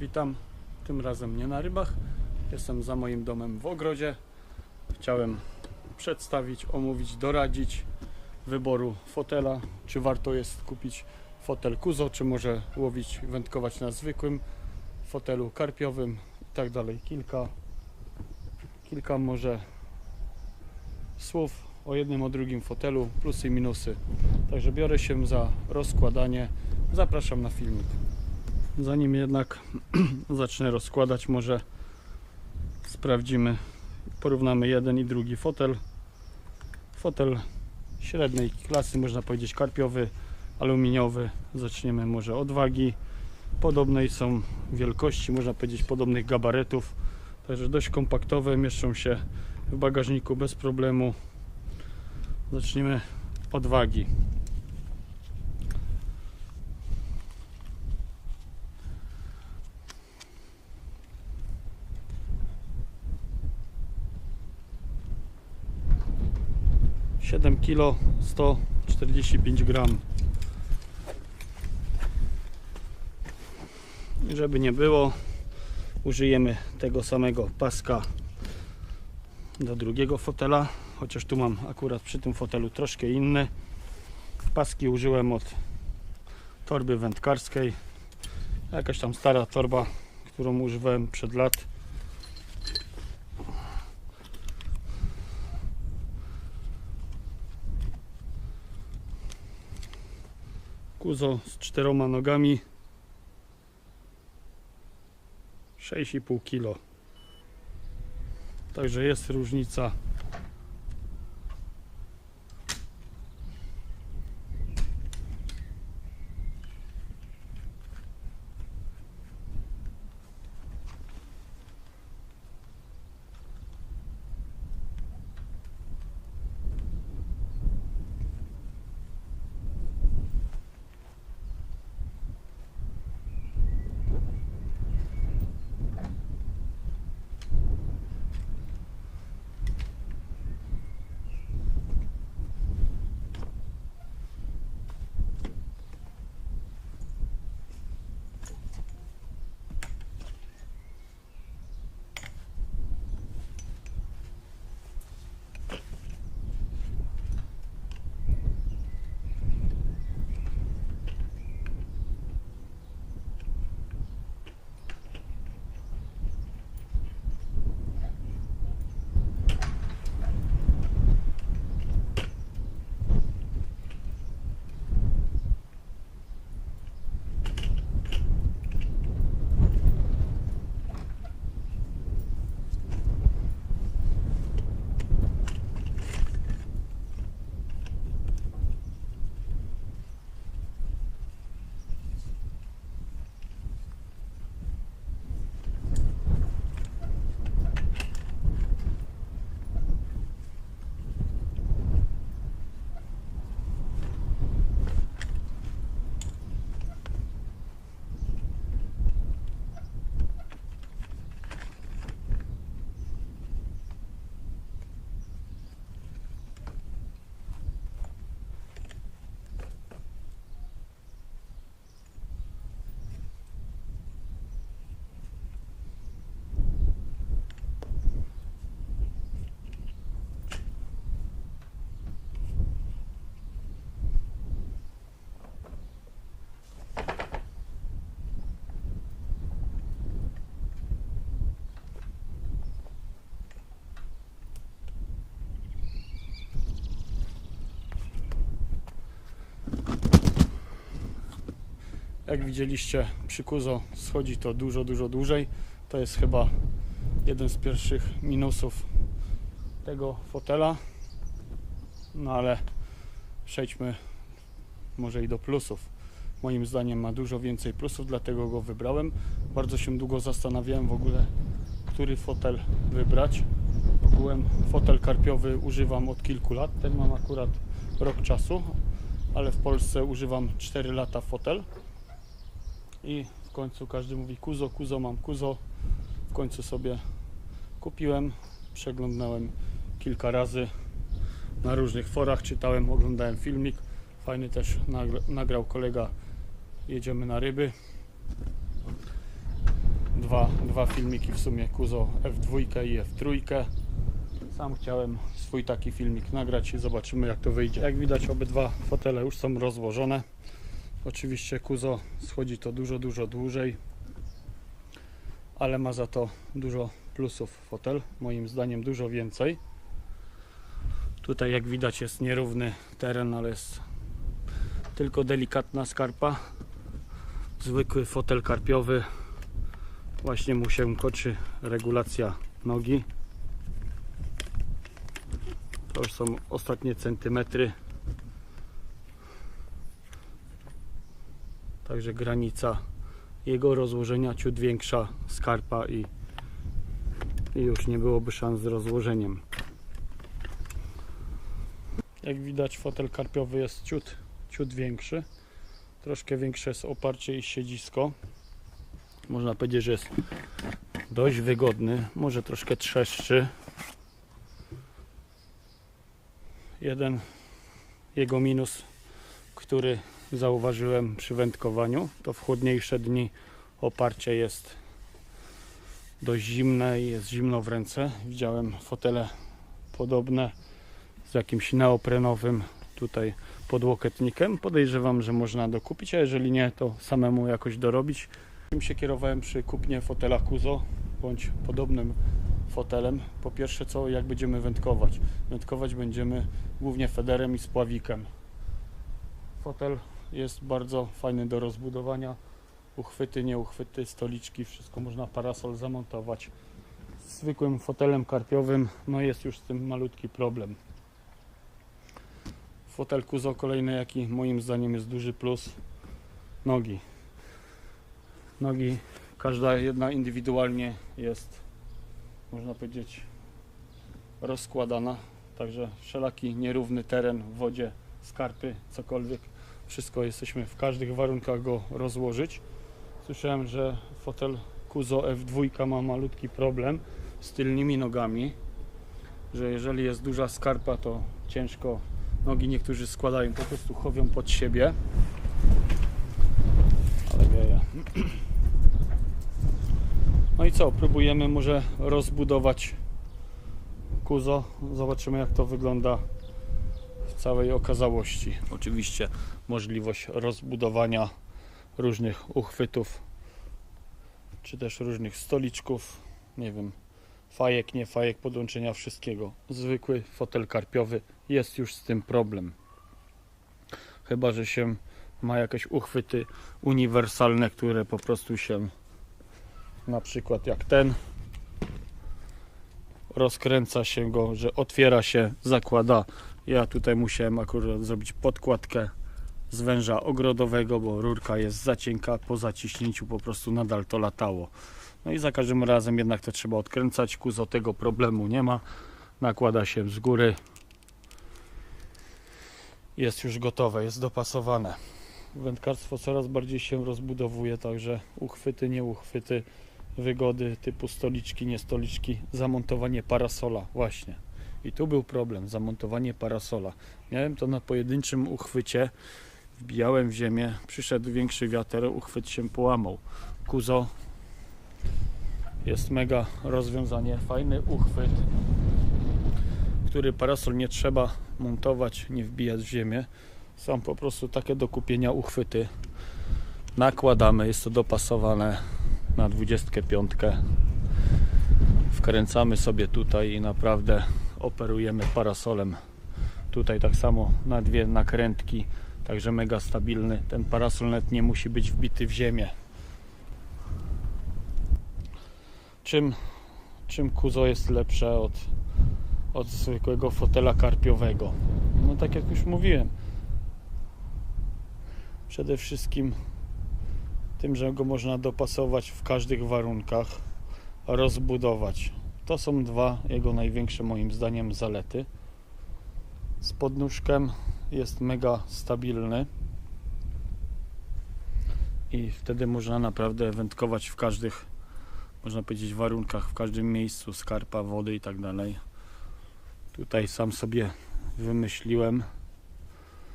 Witam, tym razem nie na rybach. Jestem za moim domem w ogrodzie. Chciałem przedstawić, omówić, doradzić wyboru fotela. Czy warto jest kupić fotel Kuzo, czy może łowić, wędkować na zwykłym fotelu karpiowym i tak dalej. Kilka, kilka może słów o jednym, o drugim fotelu, plusy i minusy. Także biorę się za rozkładanie. Zapraszam na filmik. Zanim jednak zacznę rozkładać, może sprawdzimy, porównamy jeden i drugi fotel. Fotel średniej klasy, można powiedzieć karpiowy, aluminiowy. Zaczniemy może od wagi. Podobnej są wielkości, można powiedzieć podobnych gabaretów. Także dość kompaktowe, mieszczą się w bagażniku bez problemu. Zaczniemy od wagi. Siedem kilo sto czterdzieści pięć gram. I żeby nie było, użyjemy tego samego paska do drugiego fotela, chociaż tu mam akurat przy tym fotelu troszkę inny. Paski użyłem od torby wędkarskiej. Jakaś tam stara torba, którą używałem przed lat. Kuzo z czteroma nogami 6,5 kg. Także jest różnica. Jak widzieliście przy Kuzo schodzi to dużo, dużo dłużej. To jest chyba jeden z pierwszych minusów tego fotela. No ale przejdźmy może i do plusów. Moim zdaniem ma dużo więcej plusów, dlatego go wybrałem. Bardzo się długo zastanawiałem w ogóle, który fotel wybrać. Ogółem fotel karpiowy używam od kilku lat. Ten mam akurat rok czasu, ale w Polsce używam 4 lata fotel i w końcu każdy mówi kuzo, kuzo, mam kuzo. W końcu sobie kupiłem, przeglądnąłem kilka razy na różnych forach, czytałem, oglądałem filmik. Fajny też nagra- nagrał kolega Jedziemy na ryby. dwa, dwa filmiki w sumie Kuzo F2 i F3. Sam chciałem swój taki filmik nagrać i zobaczymy jak to wyjdzie. Jak widać obydwa fotele już są rozłożone. Oczywiście Kuzo schodzi to dużo, dużo dłużej, ale ma za to dużo plusów fotel, moim zdaniem dużo więcej. Tutaj jak widać jest nierówny teren, ale jest tylko delikatna skarpa. Zwykły fotel karpiowy. Właśnie mu się koczy regulacja nogi. To już są ostatnie centymetry. Także granica jego rozłożenia ciut większa skarpa i, i już nie byłoby szans z rozłożeniem. Jak widać fotel karpiowy jest ciut, ciut większy. Troszkę większe jest oparcie i siedzisko. Można powiedzieć, że jest dość wygodny. Może troszkę trzeszczy. Jeden jego minus, który zauważyłem przy wędkowaniu, to w chłodniejsze dni oparcie jest dość zimne i jest zimno w ręce. Widziałem fotele podobne z jakimś neoprenowym tutaj podłokietnikiem. Podejrzewam, że można dokupić, a jeżeli nie, to samemu jakoś dorobić. Tym się kierowałem przy kupnie fotela Kuzo bądź podobnym fotelem. Po pierwsze, co jak będziemy wędkować? Wędkować będziemy głównie federem i spławikiem. Fotel jest bardzo fajny do rozbudowania. Uchwyty, nieuchwyty, stoliczki, wszystko można parasol zamontować. Zwykłym fotelem karpiowym no jest już z tym malutki problem. Fotel Kuzo kolejny, jaki moim zdaniem jest duży plus, nogi. Nogi, każda jedna indywidualnie jest, można powiedzieć, rozkładana. Także wszelaki nierówny teren w wodzie, skarpy, cokolwiek, wszystko jesteśmy w każdych warunkach go rozłożyć. Słyszałem, że fotel Kuzo F2 ma malutki problem z tylnymi nogami, że jeżeli jest duża skarpa, to ciężko nogi niektórzy składają, po prostu chowią pod siebie. Ale wieje. No i co, próbujemy może rozbudować kuzo. Zobaczymy jak to wygląda całej okazałości. Oczywiście możliwość rozbudowania różnych uchwytów, czy też różnych stoliczków, nie wiem, fajek, nie fajek, podłączenia wszystkiego. Zwykły fotel karpiowy jest już z tym problem. Chyba, że się ma jakieś uchwyty uniwersalne, które po prostu się na przykład jak ten rozkręca się go, że otwiera się, zakłada. Ja tutaj musiałem akurat zrobić podkładkę z węża ogrodowego, bo rurka jest za cienka, po zaciśnięciu po prostu nadal to latało. No i za każdym razem jednak to trzeba odkręcać. Kuzo tego problemu nie ma. Nakłada się z góry. Jest już gotowe, jest dopasowane. Wędkarstwo coraz bardziej się rozbudowuje, także uchwyty, nie uchwyty, wygody typu stoliczki, nie stoliczki, zamontowanie parasola, właśnie. I tu był problem, zamontowanie parasola. Miałem to na pojedynczym uchwycie, wbijałem w ziemię, przyszedł większy wiatr, uchwyt się połamał. Kuzo jest mega rozwiązanie, fajny uchwyt, który parasol nie trzeba montować, nie wbijać w ziemię. Są po prostu takie do kupienia uchwyty. Nakładamy, jest to dopasowane na 25. Wkręcamy sobie tutaj i naprawdę operujemy parasolem. Tutaj tak samo na dwie nakrętki, także mega stabilny. Ten parasol net nie musi być wbity w ziemię. czym, czym kuzo jest lepsze od, od zwykłego fotela karpiowego. No tak jak już mówiłem. Przede wszystkim tym, że go można dopasować w każdych warunkach, rozbudować. To są dwa jego największe moim zdaniem zalety. Z podnóżkiem jest mega stabilny i wtedy można naprawdę wędkować w każdych można powiedzieć, warunkach w każdym miejscu, skarpa, wody i tak dalej. Tutaj sam sobie wymyśliłem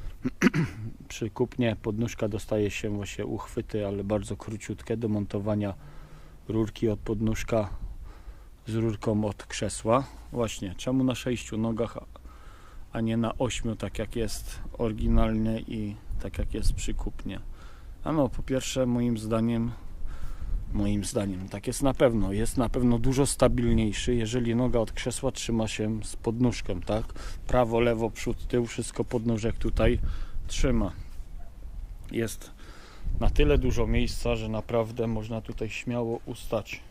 przy kupnie podnóżka dostaje się właśnie uchwyty, ale bardzo króciutkie do montowania rurki od podnóżka z rurką od krzesła. Właśnie, czemu na sześciu nogach, a- a nie na ośmiu, tak jak jest oryginalnie i tak jak jest przy kupnie? Ano, po pierwsze, moim zdaniem, moim zdaniem, tak jest na pewno, jest na pewno dużo stabilniejszy, jeżeli noga od krzesła trzyma się z podnóżką, tak? Prawo, lewo, przód, tył, wszystko podnóżek tutaj trzyma. Jest na tyle dużo miejsca, że naprawdę można tutaj śmiało ustać.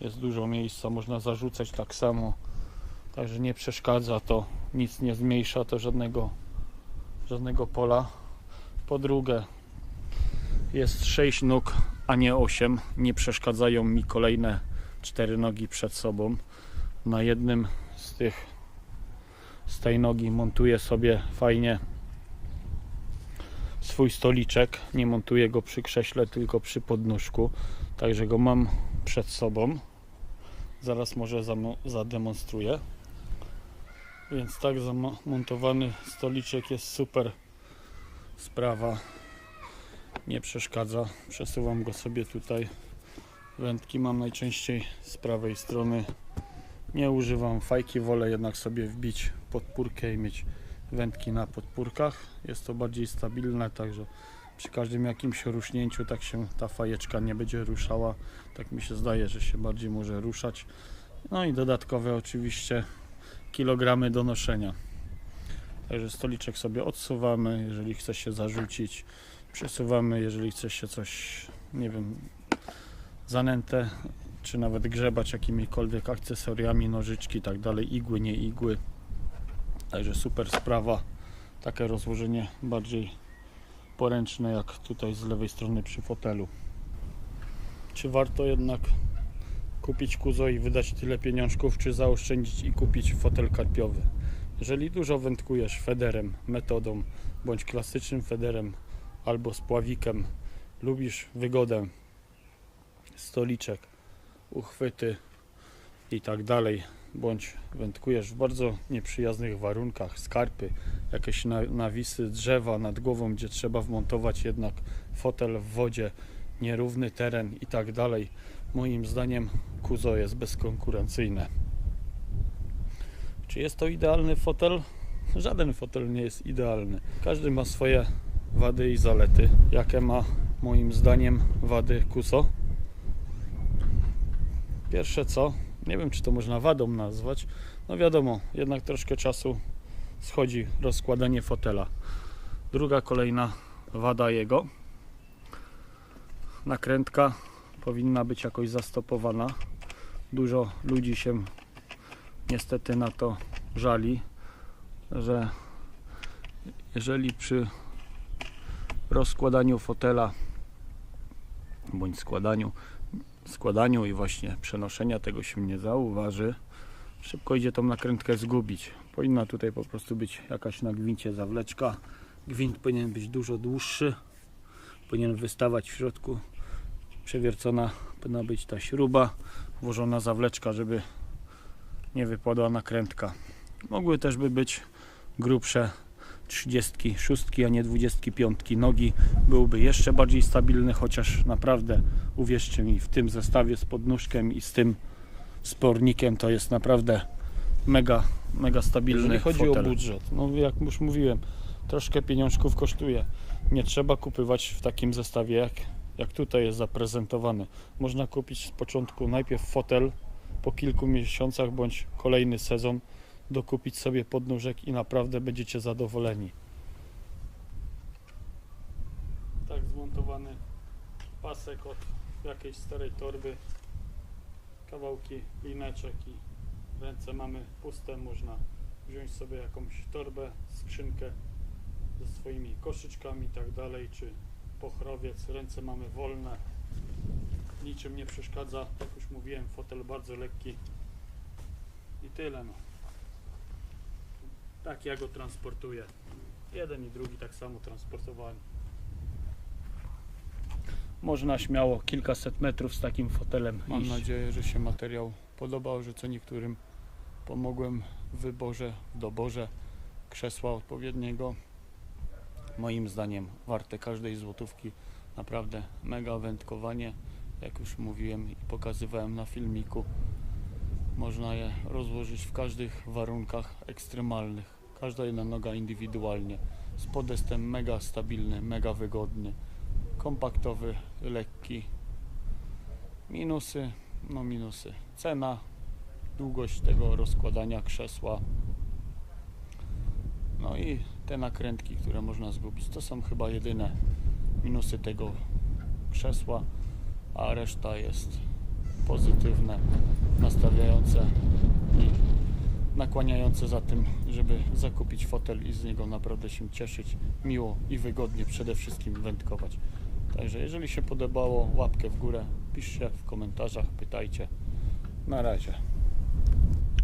Jest dużo miejsca, można zarzucać tak samo. Także nie przeszkadza to, nic nie zmniejsza to żadnego, żadnego pola. Po drugie, jest 6 nóg, a nie 8. Nie przeszkadzają mi kolejne 4 nogi przed sobą. Na jednym z tych z tej nogi montuję sobie fajnie swój stoliczek. Nie montuję go przy krześle, tylko przy podnóżku. Także go mam przed sobą. Zaraz może zademonstruję. Więc tak zamontowany stoliczek jest super sprawa. Nie przeszkadza. Przesuwam go sobie tutaj. Wędki mam najczęściej z prawej strony. Nie używam fajki, wolę jednak sobie wbić podpórkę i mieć wędki na podpórkach. Jest to bardziej stabilne, także przy każdym jakimś rusznięciu tak się ta fajeczka nie będzie ruszała. Tak mi się zdaje, że się bardziej może ruszać. No i dodatkowe oczywiście kilogramy do noszenia. Także stoliczek sobie odsuwamy, jeżeli chce się zarzucić. Przesuwamy, jeżeli chce się coś, nie wiem, zanętę, czy nawet grzebać jakimikolwiek akcesoriami, nożyczki tak dalej, igły, nie igły. Także super sprawa. Takie rozłożenie bardziej poręczne jak tutaj z lewej strony przy fotelu. Czy warto jednak kupić kuzo i wydać tyle pieniążków, czy zaoszczędzić i kupić fotel karpiowy? Jeżeli dużo wędkujesz federem, metodą, bądź klasycznym federem, albo z pławikiem, lubisz wygodę, stoliczek, uchwyty i tak dalej, bądź wędkujesz w bardzo nieprzyjaznych warunkach, skarpy, jakieś na- nawisy, drzewa nad głową, gdzie trzeba wmontować jednak fotel w wodzie, nierówny teren i tak dalej. Moim zdaniem Kuzo jest bezkonkurencyjne. Czy jest to idealny fotel? Żaden fotel nie jest idealny. Każdy ma swoje wady i zalety. Jakie ma moim zdaniem wady Kuso? Pierwsze co, nie wiem czy to można wadą nazwać, no wiadomo, jednak troszkę czasu schodzi rozkładanie fotela. Druga kolejna wada jego. Nakrętka powinna być jakoś zastopowana. Dużo ludzi się niestety na to żali, że jeżeli przy rozkładaniu fotela bądź składaniu składaniu i właśnie przenoszenia tego się nie zauważy, szybko idzie tą nakrętkę zgubić. Powinna tutaj po prostu być jakaś na gwincie zawleczka. Gwint powinien być dużo dłuższy. Powinien wystawać w środku. Przewiercona powinna być ta śruba, włożona zawleczka, żeby nie wypadła nakrętka. Mogły też by być grubsze 36, a nie 25 nogi. Byłby jeszcze bardziej stabilny, chociaż naprawdę uwierzcie mi, w tym zestawie z podnóżkiem i z tym spornikiem to jest naprawdę mega, mega stabilny Jeżeli chodzi fotel. o budżet, No jak już mówiłem, troszkę pieniążków kosztuje. Nie trzeba kupywać w takim zestawie jak, jak tutaj jest zaprezentowany. Można kupić z początku najpierw fotel, po kilku miesiącach bądź kolejny sezon dokupić sobie podnóżek i naprawdę będziecie zadowoleni. Tak zmontowany pasek od jakiejś starej torby, kawałki lineczek i ręce mamy puste, można wziąć sobie jakąś torbę, skrzynkę ze swoimi koszyczkami i tak dalej, czy pochrowiec, ręce mamy wolne, niczym nie przeszkadza, jak już mówiłem, fotel bardzo lekki. I tyle no. Tak ja go transportuję. Jeden i drugi tak samo transportowani. Można śmiało kilkaset metrów z takim fotelem Mam iść. nadzieję, że się materiał podobał, że co niektórym pomogłem w wyborze, w doborze krzesła odpowiedniego. moim zdaniem warte każdej złotówki. Naprawdę mega wędkowanie jak już mówiłem i pokazywałem na filmiku. Można je rozłożyć w każdych warunkach ekstremalnych. Każda jedna noga indywidualnie. Z podestem mega stabilny, mega wygodny. Kompaktowy, lekki. Minusy, no minusy. Cena, długość tego rozkładania krzesła. No i te nakrętki, które można zgubić. To są chyba jedyne minusy tego krzesła, a reszta jest pozytywne, nastawiające i nakłaniające za tym, żeby zakupić fotel i z niego naprawdę się cieszyć, miło i wygodnie przede wszystkim wędkować. Także jeżeli się podobało, łapkę w górę, piszcie w komentarzach, pytajcie. Na razie.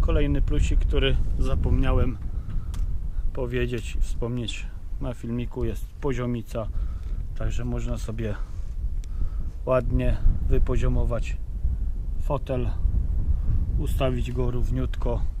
Kolejny plusik, który zapomniałem powiedzieć, wspomnieć na filmiku jest poziomica. Także można sobie ładnie wypoziomować fotel, ustawić go równiutko